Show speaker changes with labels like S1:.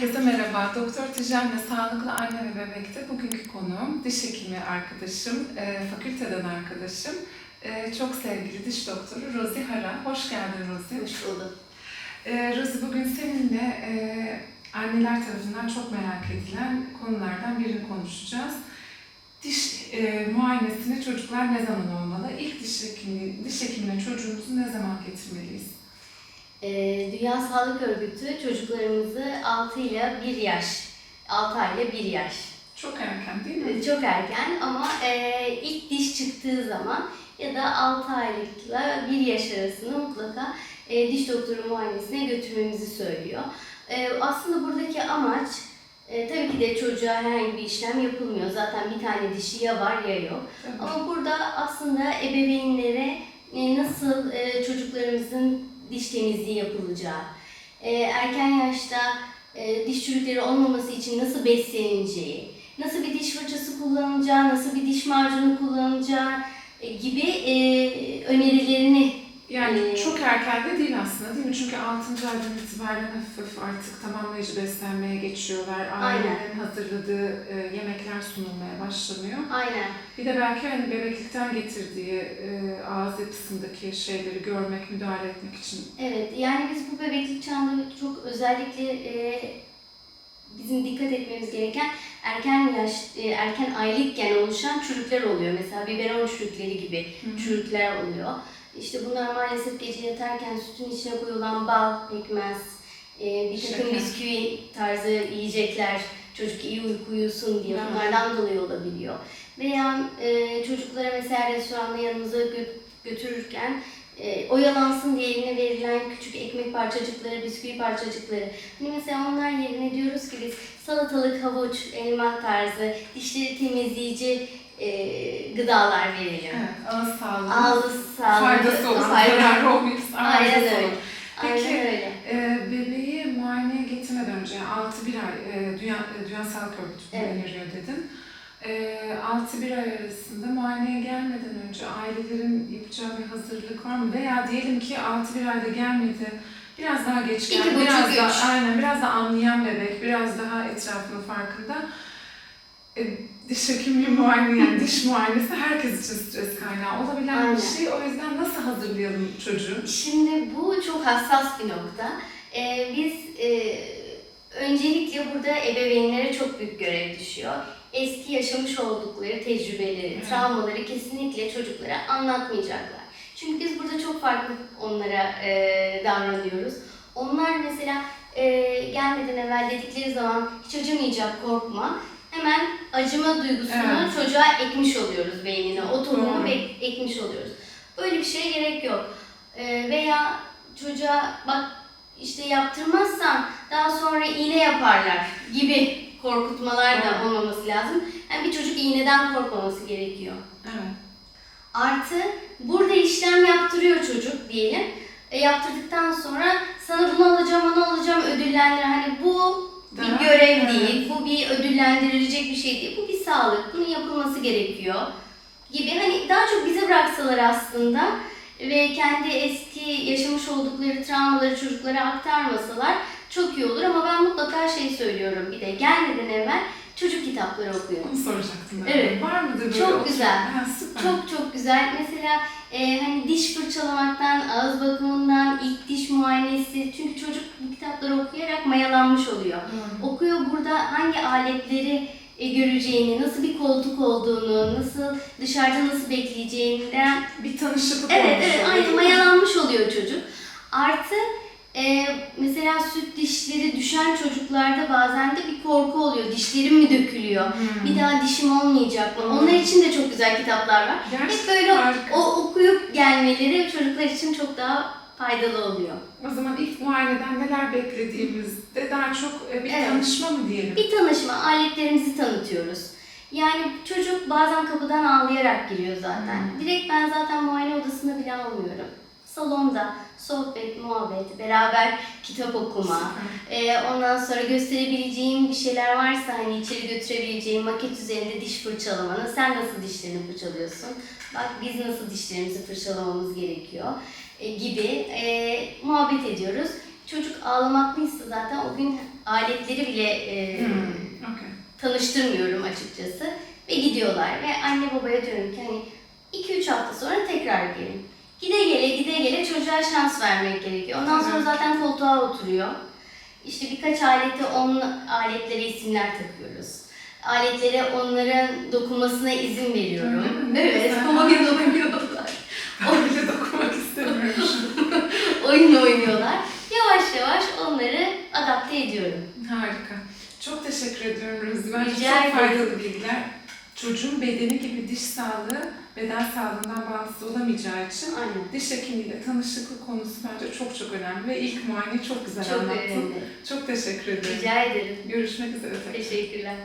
S1: Herkese merhaba. Doktor Tijen'le Sağlıklı Anne ve Bebek'te bugünkü konuğum diş hekimi arkadaşım, e, fakülteden arkadaşım. E, çok sevgili diş doktoru Rozi Hara. Hoş geldin Rozi.
S2: Hoş bulduk.
S1: E, Rozi bugün seninle e, anneler tarafından çok merak edilen konulardan birini konuşacağız. Diş e, muayenesine çocuklar ne zaman olmalı? İlk diş hekimi, diş hekimine çocuğumuzu ne zaman getirmeliyiz?
S2: Ee, Dünya Sağlık Örgütü çocuklarımızı 6 ile 1 yaş, 6 ay ile 1 yaş.
S1: Çok erken değil mi?
S2: Ee, Çok erken ama e, ilk diş çıktığı zaman ya da 6 aylıkla 1 yaş arasında mutlaka e, diş doktoru muayenesine götürmemizi söylüyor. E, aslında buradaki amaç e, tabii ki de çocuğa herhangi bir işlem yapılmıyor. Zaten bir tane dişi ya var ya yok.
S1: Tabii.
S2: Ama burada aslında ebeveynlere e, nasıl e, çocuklarımızın diş temizliği yapılacağı, e, erken yaşta e, diş çürükleri olmaması için nasıl besleneceği, nasıl bir diş fırçası kullanılacağı, nasıl bir diş macunu kullanılacağı e, gibi e, önerilerini
S1: Yani
S2: Ee,
S1: çok erken de değil aslında değil mi? Çünkü 6. aydan itibaren hafif hafif artık tamamlayıcı beslenmeye geçiyorlar. Ailelerin hazırladığı e, yemekler sunulmaya başlanıyor.
S2: aynen
S1: Bir de belki hani bebeklikten getirdiği e, ağız yapısındaki şeyleri görmek, müdahale etmek için.
S2: Evet, yani biz bu bebeklik çağında çok özellikle e, bizim dikkat etmemiz gereken erken yaş, e, erken aylıkken oluşan çürükler oluyor. Mesela biberon çürükleri gibi çürükler oluyor. İşte bunlar maalesef gece yatarken sütün içine koyulan bal, pekmez, e, bir takım bisküvi tarzı yiyecekler çocuk iyi uyku uyusun diye bunlardan dolayı olabiliyor. Veya e, çocuklara mesela restoranda yanımıza gö- götürürken e, oyalansın diye eline verilen küçük ekmek parçacıkları, bisküvi parçacıkları. Hani mesela onlar yerine diyoruz ki biz salatalık, havuç, elma tarzı, dişleri temizleyici e, gıdalar verelim.
S1: Evet, ağız sağlığı.
S2: Ağzı sağlıklı,
S1: Faydası olan, olmayıp
S2: Aynen öyle. Aynen
S1: Peki,
S2: öyle.
S1: E, bebeği muayeneye getirmeden önce 6-1 ay, e, Dünya, e, Dünya Sağlık Örgütü
S2: Evet.
S1: öneriyor dedin. E, 6-1 ay arasında muayeneye gelmeden önce ailelerin yapacağı bir hazırlık var mı? Veya diyelim ki 6-1 ayda gelmedi, biraz daha geç geldi, biraz daha, aynen, biraz daha anlayan bebek, biraz daha etrafının farkında. E, diş hekimliği muayene, yani diş muayenesi herkes için stres kaynağı olabilen
S2: Aynen.
S1: bir şey. O yüzden nasıl hazırlayalım çocuğu?
S2: Şimdi bu çok hassas bir nokta. Ee, biz e, öncelikle burada ebeveynlere çok büyük görev düşüyor. Eski yaşamış oldukları tecrübeleri,
S1: Evet.
S2: travmaları kesinlikle çocuklara anlatmayacaklar. Çünkü biz burada çok farklı onlara e, davranıyoruz. Onlar mesela e, gelmeden evvel dedikleri zaman hiç acımayacak korkma. Hemen acıma duygusunu
S1: Evet.
S2: çocuğa ekmiş oluyoruz beynine. O tohumu ekmiş oluyoruz. Böyle bir şeye gerek yok. Ee, veya çocuğa bak işte yaptırmazsan daha sonra iğne yaparlar gibi korkutmalar da
S1: Evet.
S2: olmaması lazım. Yani bir çocuk iğneden korkmaması gerekiyor.
S1: Evet.
S2: Artı burada işlem yaptırıyor çocuk diyelim. E, yaptırdıktan sonra sana bunu alacağım, onu alacağım ödüllendir. Hani bu bir görev değil, bu bir ödüllendirilecek bir şey değil. Bu bir sağlık, bunun yapılması gerekiyor gibi. Hani daha çok bize bıraksalar aslında ve kendi eski yaşamış oldukları travmaları çocuklara aktarmasalar çok iyi olur. Ama ben mutlaka şey söylüyorum bir de gelmeden evvel çocuk kitapları okuyun.
S1: Onu soracaktım ben.
S2: Evet.
S1: Var mıdır böyle
S2: Çok güzel.
S1: Ha, süper.
S2: Çok çok güzel. Mesela e, hani diş fırçalamaktan, ağız bakımından, ilk diş muayenesi. Çünkü çocuk kitapları okuyarak mayalanmış oluyor.
S1: Doğru.
S2: Okuyor burada hangi aletleri e, göreceğini, nasıl bir koltuk olduğunu, nasıl dışarıda nasıl bekleyeceğinden
S1: Bir tanışıklık
S2: Evet,
S1: olmuş
S2: evet,
S1: oluyor, mi?
S2: mayalanmış oluyor çocuk. Artı e, mesela süt dişleri düşen çocuklarda bazen de bir korku oluyor. Dişlerim mi dökülüyor?
S1: Hmm.
S2: Bir daha dişim olmayacak mı?
S1: Hmm.
S2: Onlar için de çok güzel kitaplar var. Hep
S1: Gerçekten
S2: böyle
S1: harika.
S2: o okuyup gelmeleri çocuklar için çok daha faydalı oluyor.
S1: O zaman ilk muayeneden neler beklediğimizde daha çok e, bir
S2: Evet.
S1: tanışma mı diyelim?
S2: Bir tanışma, aletlerimizi tanıtıyoruz. Yani çocuk bazen kapıdan ağlayarak giriyor zaten.
S1: Hmm.
S2: Direkt ben zaten muayene odasında bile almıyorum. Salonda sohbet, muhabbet, beraber kitap okuma. Ee, ondan sonra gösterebileceğim bir şeyler varsa hani içeri götürebileceğim maket üzerinde diş fırçalamanı, sen nasıl dişlerini fırçalıyorsun, bak biz nasıl dişlerimizi fırçalamamız gerekiyor gibi e, muhabbet ediyoruz. Çocuk ağlamaklıysa zaten o gün aletleri bile e,
S1: Hmm, okey.
S2: tanıştırmıyorum açıkçası. Ve gidiyorlar ve anne babaya diyorum ki hani 2-3 hafta sonra tekrar gelin. Gide gele gide gele çocuğa şans vermek gerekiyor. Ondan sonra zaten koltuğa oturuyor. İşte birkaç alete on aletlere isimler takıyoruz. Aletlere onların dokunmasına izin veriyorum. Evet,
S1: güzel.
S2: oyun oynuyorlar. oyun oynuyorlar. Yavaş yavaş onları adapte ediyorum.
S1: Harika. Çok teşekkür ediyorum
S2: Rica
S1: çok faydalı bilgiler. Çocuğun bedeni gibi diş sağlığı beden sağlığından bağımsız olamayacağı için
S2: Aynen.
S1: diş hekimiyle tanışıklık konusu bence çok çok önemli ve ilk muayene çok güzel
S2: Çok
S1: anlattın.
S2: önemli.
S1: Çok teşekkür ederim.
S2: Rica ederim.
S1: Görüşmek üzere. tekrar.
S2: Teşekkürler.